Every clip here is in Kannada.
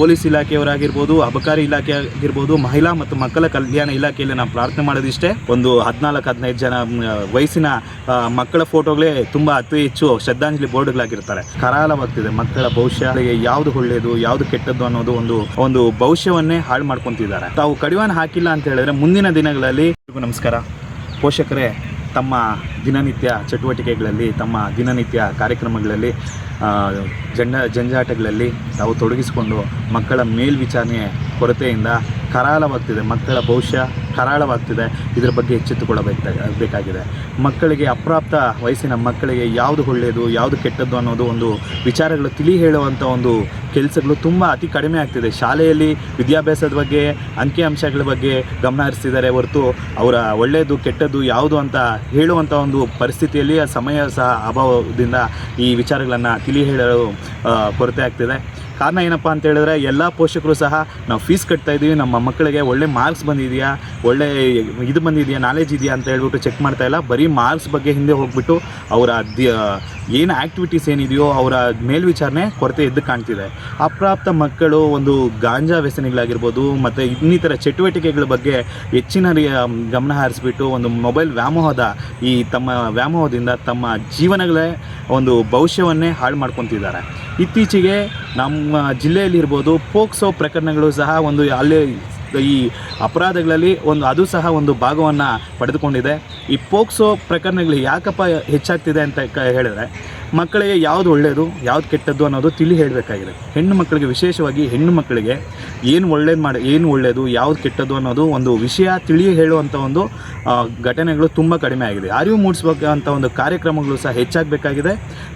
ಪೊಲೀಸ್ ಇಲಾಖೆಯವರಾಗಿರ್ಬೋದು, ಅಬಕಾರಿ ಇಲಾಖೆ ಆಗಿರ್ಬೋದು ಮಹಿಳಾ ಮತ್ತು ಮಕ್ಕಳ ಕಲ್ಯಾಣ ಇಲಾಖೆಯಲ್ಲಿ ನಾವು ಪ್ರಾರ್ಥನೆ ಮಾಡೋದಿಷ್ಟೇ. ಒಂದು ಹದಿನಾಲ್ಕು, ಹದಿನೈದು ಜನ ವಯಸ್ಸಿನ ಮಕ್ಕಳ ಫೋಟೋಗಳೇ ತುಂಬಾ ಅತಿ ಹೆಚ್ಚು ಶ್ರದ್ಧಾಂಜಲಿ ಬೋರ್ಡ್ಗಳಾಗಿರ್ತಾರೆ. ಕರಾಳವಾಗ್ತಿದೆ ಮಕ್ಕಳ ಭವಿಷ್ಯ ಯಾವ್ದು ಒಳ್ಳೆಯದು, ಯಾವ್ದು ಕೆಟ್ಟದ್ದು ಅನ್ನೋದು ಒಂದು ಒಂದು ಭವಿಷ್ಯವನ್ನೇ ಹಾಳು ಮಾಡ್ಕೊಂತಿದ್ದಾರೆ. ತಾವು ಕಡಿವಾಣ ಹಾಕಿಲ್ಲ ಅಂತ ಹೇಳಿದ್ರೆ ಮುಂದಿನ ದಿನಗಳಲ್ಲಿ. ನಮಸ್ಕಾರ. ಪೋಷಕರೇ ತಮ್ಮ ದಿನನಿತ್ಯ ಚಟುವಟಿಕೆಗಳಲ್ಲಿ, ತಮ್ಮ ದಿನನಿತ್ಯ ಕಾರ್ಯಕ್ರಮಗಳಲ್ಲಿ ಜಂಡ, ಜಂಜಾಟಗಳಲ್ಲಿ ತಾವು ತೊಡಗಿಸಿಕೊಂಡು ಮಕ್ಕಳ ಮೇಲ್ವಿಚಾರಣೆ ಕೊರತೆಯಿಂದ ಕರಾಳವಾಗ್ತಿದೆ. ಮಕ್ಕಳ ಭವಿಷ್ಯ ಕರಾಳವಾಗ್ತಿದೆ. ಇದರ ಬಗ್ಗೆ ಎಚ್ಚೆತ್ತುಕೊಳ್ಳಬೇಕಾಗ ಬೇಕಾಗಿದೆ ಮಕ್ಕಳಿಗೆ ಅಪ್ರಾಪ್ತ ವಯಸ್ಸಿನ ಮಕ್ಕಳಿಗೆ ಯಾವುದು ಒಳ್ಳೆಯದು, ಯಾವುದು ಕೆಟ್ಟದ್ದು ಅನ್ನೋದು ಒಂದು ವಿಚಾರಗಳು ತಿಳಿ ಹೇಳುವಂಥ ಒಂದು ಕೆಲಸಗಳು ತುಂಬ ಅತಿ ಕಡಿಮೆ ಆಗ್ತಿದೆ. ಶಾಲೆಯಲ್ಲಿ ವಿದ್ಯಾಭ್ಯಾಸದ ಬಗ್ಗೆ ಅಂಕಿಅಂಶಗಳ ಬಗ್ಗೆ ಗಮನ ಹರಿಸ್ತಿದ್ದಾರೆ ಹೊರತು ಅವರ ಒಳ್ಳೆಯದು ಕೆಟ್ಟದ್ದು ಯಾವುದು ಅಂತ ಹೇಳುವಂಥ ಒಂದು ಪರಿಸ್ಥಿತಿಯಲ್ಲಿ ಸಮಯ ಸಹ ಅಭಾವದಿಂದ ಈ ವಿಚಾರಗಳನ್ನು ತಿಳಿ ಹೇಳಲು ಕೊರತೆ ಆಗ್ತಿದೆ. ಕಾರಣ ಏನಪ್ಪ ಅಂತ ಹೇಳಿದ್ರೆ, ಎಲ್ಲ ಪೋಷಕರು ಸಹ ನಾವು ಫೀಸ್ ಕಟ್ತಾ ಇದ್ದೀವಿ. ನಮ್ಮ ಮಕ್ಕಳಿಗೆ ಒಳ್ಳೆ ಮಾರ್ಕ್ಸ್ ಬಂದಿದೆಯಾ? ಒಳ್ಳೆ ಇದು ಬಂದಿದೆಯಾ? ನಾಲೆಜ್ ಇದೆಯಾ? ಅಂತ ಹೇಳ್ಬಿಟ್ಟು ಚೆಕ್ ಮಾಡ್ತಾ ಇಲ್ಲ. ಬರೀ ಮಾರ್ಕ್ಸ್ ಬಗ್ಗೆ ಹಿಂದೆ ಹೋಗ್ಬಿಟ್ಟು ಅವರ ಏನು ಆ್ಯಕ್ಟಿವಿಟೀಸ್ ಏನಿದೆಯೋ ಅವರ ಮೇಲ್ವಿಚಾರಣೆ ಕೊರತೆ ಎದ್ದು ಕಾಣ್ತಿದೆ. ಅಪ್ರಾಪ್ತ ಮಕ್ಕಳು ಒಂದು ಗಾಂಜಾ ವ್ಯಸನಿಗಳಾಗಿರ್ಬೋದು, ಮತ್ತು ಇನ್ನಿತರ ಚಟುವಟಿಕೆಗಳ ಬಗ್ಗೆ ಹೆಚ್ಚಿನ ಗಮನ ಹರಿಸ್ಬಿಟ್ಟು ಒಂದು ಮೊಬೈಲ್ ವ್ಯಾಮೋಹದ ಈ ತಮ್ಮ ವ್ಯಾಮೋಹದಿಂದ ತಮ್ಮ ಜೀವನಗಳೇ ಒಂದು ಭವಿಷ್ಯವನ್ನೇ ಹಾಳು ಮಾಡ್ಕೊತಿದ್ದಾರೆ. ಇತ್ತೀಚೆಗೆ ನಮ್ಮ ಜಿಲ್ಲೆಯಲ್ಲಿರ್ಬೋದು ಪೋಕ್ಸೋ ಪ್ರಕರಣಗಳು ಸಹ ಒಂದು ಅಲ್ಲಿ ಈ ಅಪರಾಧಗಳಲ್ಲಿ ಒಂದು ಅದು ಸಹ ಒಂದು ಭಾಗವನ್ನು ಪಡೆದುಕೊಂಡಿದೆ. ಈ ಪೋಕ್ಸೋ ಪ್ರಕರಣಗಳು ಯಾಕಪ್ಪ ಹೆಚ್ಚಾಗ್ತಿದೆ ಅಂತ ಕ ಹೇಳಿದ್ರೆ ಮಕ್ಕಳಿಗೆ ಯಾವುದು ಒಳ್ಳೆಯದು ಯಾವುದು ಕೆಟ್ಟದ್ದು ಅನ್ನೋದು ತಿಳಿ ಹೇಳಬೇಕಾಗಿದೆ. ಹೆಣ್ಣು ಮಕ್ಕಳಿಗೆ ವಿಶೇಷವಾಗಿ ಹೆಣ್ಣು ಮಕ್ಕಳಿಗೆ ಏನು ಒಳ್ಳೇದು ಮಾಡಿ, ಏನು ಒಳ್ಳೆಯದು ಯಾವುದು ಕೆಟ್ಟದ್ದು ಅನ್ನೋದು ಒಂದು ವಿಷಯ ತಿಳಿ ಹೇಳುವಂಥ ಒಂದು ಘಟನೆಗಳು ತುಂಬ ಕಡಿಮೆ ಆಗಿದೆ. ಅರಿವು ಮೂಡಿಸಬೇಕಂತ ಒಂದು ಕಾರ್ಯಕ್ರಮಗಳು ಸಹ ಹೆಚ್ಚಾಗಬೇಕಾಗಿದೆ.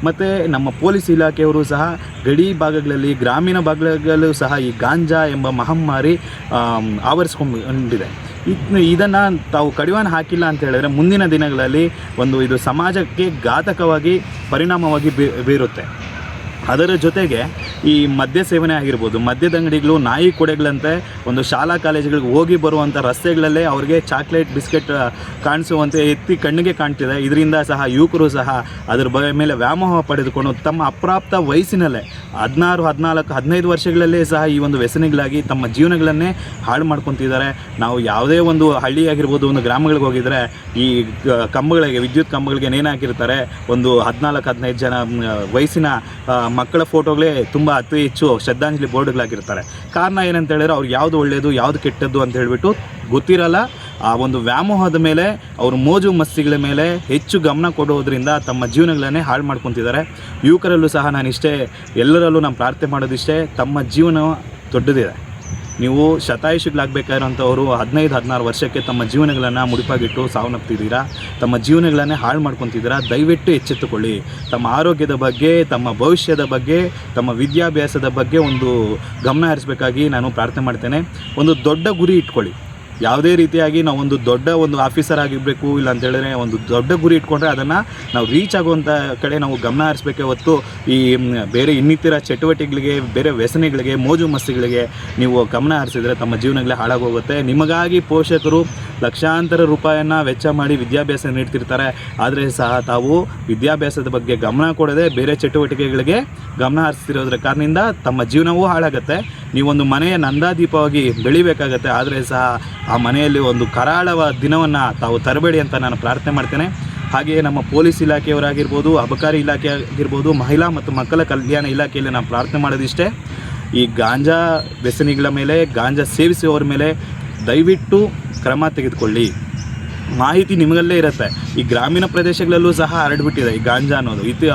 ಮತ್ತು ನಮ್ಮ ಪೊಲೀಸ್ ಇಲಾಖೆಯವರು ಸಹ ಗಡಿ ಭಾಗಗಳಲ್ಲಿ, ಗ್ರಾಮೀಣ ಭಾಗಗಳಲ್ಲೂ ಸಹ ಈ ಗಾಂಜಾ ಎಂಬ ಮಹಮ್ಮಾರಿ ಆವರಿಸ್ಕೊಂಡಿದೆ ಇದನ್ನು ತಾವು ಕಡಿವಾಣ ಹಾಕಿಲ್ಲ ಅಂತ ಹೇಳಿದ್ರೆ ಮುಂದಿನ ದಿನಗಳಲ್ಲಿ ಒಂದು ಇದು ಸಮಾಜಕ್ಕೆ ಘಾತಕವಾಗಿ ಪರಿಣಾಮವಾಗಿ ಬೀರುತ್ತೆ. ಅದರ ಜೊತೆಗೆ ಈ ಮದ್ಯ ಸೇವನೆ ಆಗಿರ್ಬೋದು, ಮದ್ಯದ ಅಂಗಡಿಗಳು, ನಾಯಿ ಕೊಡೆಗಳಂತೆ ಒಂದು ಶಾಲಾ ಕಾಲೇಜುಗಳಿಗೆ ಹೋಗಿ ಬರುವಂಥ ರಸ್ತೆಗಳಲ್ಲೇ ಅವ್ರಿಗೆ ಚಾಕ್ಲೇಟ್, ಬಿಸ್ಕೆಟ್ ಕಾಣಿಸುವಂತೆ ಎತ್ತಿ ಕಣ್ಣಿಗೆ ಕಾಣ್ತಿದೆ. ಇದರಿಂದ ಸಹ ಯುವಕರು ಸಹ ಅದರ ಬಗ್ಗೆ ಮೇಲೆ ವ್ಯಾಮೋಹ ಪಡೆದುಕೊಂಡು ತಮ್ಮ ಅಪ್ರಾಪ್ತ ವಯಸ್ಸಿನಲ್ಲೇ ಹದಿನಾರು, ಹದಿನಾಲ್ಕು, ಹದಿನೈದು ವರ್ಷಗಳಲ್ಲೇ ಸಹ ಈ ಒಂದು ವ್ಯಸನಿಗಳಾಗಿ ತಮ್ಮ ಜೀವನಗಳನ್ನೇ ಹಾಳು ಮಾಡ್ಕೊತಿದ್ದಾರೆ. ನಾವು ಯಾವುದೇ ಒಂದು ಹಳ್ಳಿ ಆಗಿರ್ಬೋದು, ಒಂದು ಗ್ರಾಮಗಳಿಗೆ ಹೋಗಿದರೆ ಈ ಕಂಬಗಳಿಗೆ, ವಿದ್ಯುತ್ ಕಂಬಗಳಿಗೆ ನೇಣು ಒಂದು ಹದಿನಾಲ್ಕು, ಹದಿನೈದು ಜನ ವಯಸ್ಸಿನ ಮಕ್ಕಳ ಫೋಟೋಗಳೇ ತುಂಬ ಅತಿ ಹೆಚ್ಚು ಶ್ರದ್ಧಾಂಜಲಿ ಬೋರ್ಡ್ಗಳಾಗಿರ್ತಾರೆ. ಕಾರಣ ಏನಂತ ಹೇಳಿದ್ರೆ ಅವ್ರಿಗೆ ಯಾವುದು ಒಳ್ಳೆಯದು ಯಾವುದು ಕೆಟ್ಟದ್ದು ಅಂತ ಹೇಳಿಬಿಟ್ಟು ಗೊತ್ತಿರಲ್ಲ. ಆ ಒಂದು ವ್ಯಾಮೋಹದ ಮೇಲೆ, ಅವರು ಮೋಜು ಮಸ್ತಿಗಳ ಮೇಲೆ ಹೆಚ್ಚು ಗಮನ ಕೊಡೋದ್ರಿಂದ ತಮ್ಮ ಜೀವನಗಳನ್ನೇ ಹಾಳು ಮಾಡ್ಕೊತಿದ್ದಾರೆ. ಯುವಕರಲ್ಲೂ ಸಹ ನಾನು ಇಷ್ಟೇ ಎಲ್ಲರಲ್ಲೂ ನಾನು ಪ್ರಾರ್ಥನೆ ಮಾಡೋದಿಷ್ಟೇ, ತಮ್ಮ ಜೀವನ ದೊಡ್ಡದಿದೆ. ನೀವು ಶತಾಯುಷಿಗಳಾಗಬೇಕಾಗಿರೋಂಥವ್ರು ಹದಿನೈದು, ಹದಿನಾರು ವರ್ಷಕ್ಕೆ ತಮ್ಮ ಜೀವನಗಳನ್ನು ಮುಡಿಪಾಗಿಟ್ಟು ಸಾವನ್ನಪ್ತಿದ್ದೀರಾ? ತಮ್ಮ ಜೀವನಗಳನ್ನೇ ಹಾಳು ಮಾಡ್ಕೊತಿದ್ದೀರಾ? ದಯವಿಟ್ಟು ಎಚ್ಚೆತ್ತುಕೊಳ್ಳಿ. ತಮ್ಮ ಆರೋಗ್ಯದ ಬಗ್ಗೆ, ತಮ್ಮ ಭವಿಷ್ಯದ ಬಗ್ಗೆ, ತಮ್ಮ ವಿದ್ಯಾಭ್ಯಾಸದ ಬಗ್ಗೆ ಒಂದು ಗಮನ ಹರಿಸಬೇಕಾಗಿ ನಾನು ಪ್ರಾರ್ಥನೆ ಮಾಡ್ತೇನೆ. ಒಂದು ದೊಡ್ಡ ಗುರಿ ಇಟ್ಕೊಳ್ಳಿ. ಯಾವುದೇ ರೀತಿಯಾಗಿ ನಾವು ಒಂದು ದೊಡ್ಡ ಒಂದು ಆಫೀಸರ್ ಆಗಿರಬೇಕು, ಇಲ್ಲ ಅಂತ ಹೇಳಿದ್ರೆ ಒಂದು ದೊಡ್ಡ ಗುರಿ ಇಟ್ಕೊಂಡ್ರೆ ಅದನ್ನು ನಾವು ರೀಚ್ ಆಗುವಂಥ ಕಡೆ ನಾವು ಗಮನ ಹರಿಸ್ಬೇಕೇ ಹೊತ್ತು ಈ ಬೇರೆ ಇನ್ನಿತರ ಚಟುವಟಿಕೆಗಳಿಗೆ, ಬೇರೆ ವ್ಯಸನಗಳಿಗೆ, ಮೋಜು ಮಸ್ತಿಗಳಿಗೆ ನೀವು ಗಮನ ಹರಿಸಿದ್ರೆ ತಮ್ಮ ಜೀವನಗಳೇ ಹಾಳಾಗೋಗುತ್ತೆ. ನಿಮಗಾಗಿ ಪೋಷಕರು ಲಕ್ಷಾಂತರ ರೂಪಾಯಿಯನ್ನು ವೆಚ್ಚ ಮಾಡಿ ವಿದ್ಯಾಭ್ಯಾಸ ನೀಡ್ತಿರ್ತಾರೆ. ಆದರೆ ಸಹ ತಾವು ವಿದ್ಯಾಭ್ಯಾಸದ ಬಗ್ಗೆ ಗಮನ ಕೊಡದೆ ಬೇರೆ ಚಟುವಟಿಕೆಗಳಿಗೆ ಗಮನ ಹರಿಸ್ತಿರೋದ್ರ ಕಾರಣದಿಂದ ತಮ್ಮ ಜೀವನವೂ ಹಾಳಾಗುತ್ತೆ. ನೀವೊಂದು ಮನೆಯ ನಂದಾದೀಪವಾಗಿ ಬೆಳಿಬೇಕಾಗತ್ತೆ. ಆದರೆ ಸಹ ಆ ಮನೆಯಲ್ಲಿ ಒಂದು ಕರಾಳವ ದಿನವನ್ನು ತಾವು ತರಬೇಡಿ ಅಂತ ನಾನು ಪ್ರಾರ್ಥನೆ ಮಾಡ್ತೇನೆ. ಹಾಗೆಯೇ ನಮ್ಮ ಪೊಲೀಸ್ ಇಲಾಖೆಯವರಾಗಿರ್ಬೋದು, ಅಬಕಾರಿ ಇಲಾಖೆ ಆಗಿರ್ಬೋದು, ಮಹಿಳಾ ಮತ್ತು ಮಕ್ಕಳ ಕಲ್ಯಾಣ ಇಲಾಖೆಯಲ್ಲಿ ನಾನು ಪ್ರಾರ್ಥನೆ ಮಾಡೋದಿಷ್ಟೇ. ಈ ಗಾಂಜಾ ವ್ಯಸನಿಗಳ ಮೇಲೆ, ಗಾಂಜಾ ಸೇವಿಸುವವರ ಮೇಲೆ ದಯವಿಟ್ಟು ಕ್ರಮ ತೆಗೆದುಕೊಳ್ಳಿ. ಮಾಹಿತಿ ನಿಮಗಲ್ಲೇ ಇರುತ್ತೆ. ಈ ಗ್ರಾಮೀಣ ಪ್ರದೇಶಗಳಲ್ಲೂ ಸಹ ಹರಡ್ಬಿಟ್ಟಿದೆ ಈ ಗಾಂಜಾ ಅನ್ನೋದು. ಇದು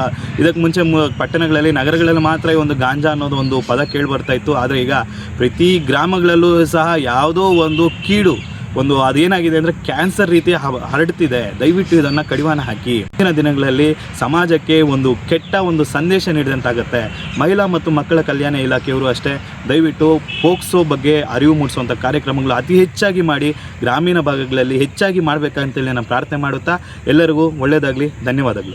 ಇದಕ್ಕೆ ಮುಂಚೆ ಪಟ್ಟಣಗಳಲ್ಲಿ, ನಗರಗಳಲ್ಲಿ ಮಾತ್ರ ಈ ಒಂದು ಗಾಂಜಾ ಅನ್ನೋದು ಒಂದು ಪದ ಕೇಳಿ ಬರ್ತಾ ಇತ್ತು. ಆದರೆ ಈಗ ಪ್ರತಿ ಗ್ರಾಮಗಳಲ್ಲೂ ಸಹ ಯಾವುದೋ ಒಂದು ಕೀಡು ಒಂದು ಅದೇನಾಗಿದೆ ಅಂದರೆ ಕ್ಯಾನ್ಸರ್ ರೀತಿ ಹರಡ್ತಿದೆ. ದಯವಿಟ್ಟು ಇದನ್ನು ಕಡಿವಾಣ ಹಾಕಿ. ಮುಂದಿನ ದಿನಗಳಲ್ಲಿ ಸಮಾಜಕ್ಕೆ ಒಂದು ಕೆಟ್ಟ ಒಂದು ಸಂದೇಶ ನೀಡಿದಂತಾಗುತ್ತೆ. ಮಹಿಳಾ ಮತ್ತು ಮಕ್ಕಳ ಕಲ್ಯಾಣ ಇಲಾಖೆಯವರು ಅಷ್ಟೇ ದಯವಿಟ್ಟು ಪೋಕ್ಸೋ ಬಗ್ಗೆ ಅರಿವು ಮೂಡಿಸುವಂಥ ಕಾರ್ಯಕ್ರಮಗಳು ಅತಿ ಹೆಚ್ಚಾಗಿ ಮಾಡಿ ಗ್ರಾಮೀಣ ಭಾಗಗಳಲ್ಲಿ ಹೆಚ್ಚಾಗಿ ಮಾಡಬೇಕಂತೇಳಿ ನಾನು ಪ್ರಾರ್ಥನೆ ಮಾಡುತ್ತಾ ಎಲ್ಲರಿಗೂ ಒಳ್ಳೆಯದಾಗಲಿ, ಧನ್ಯವಾದಗಳು.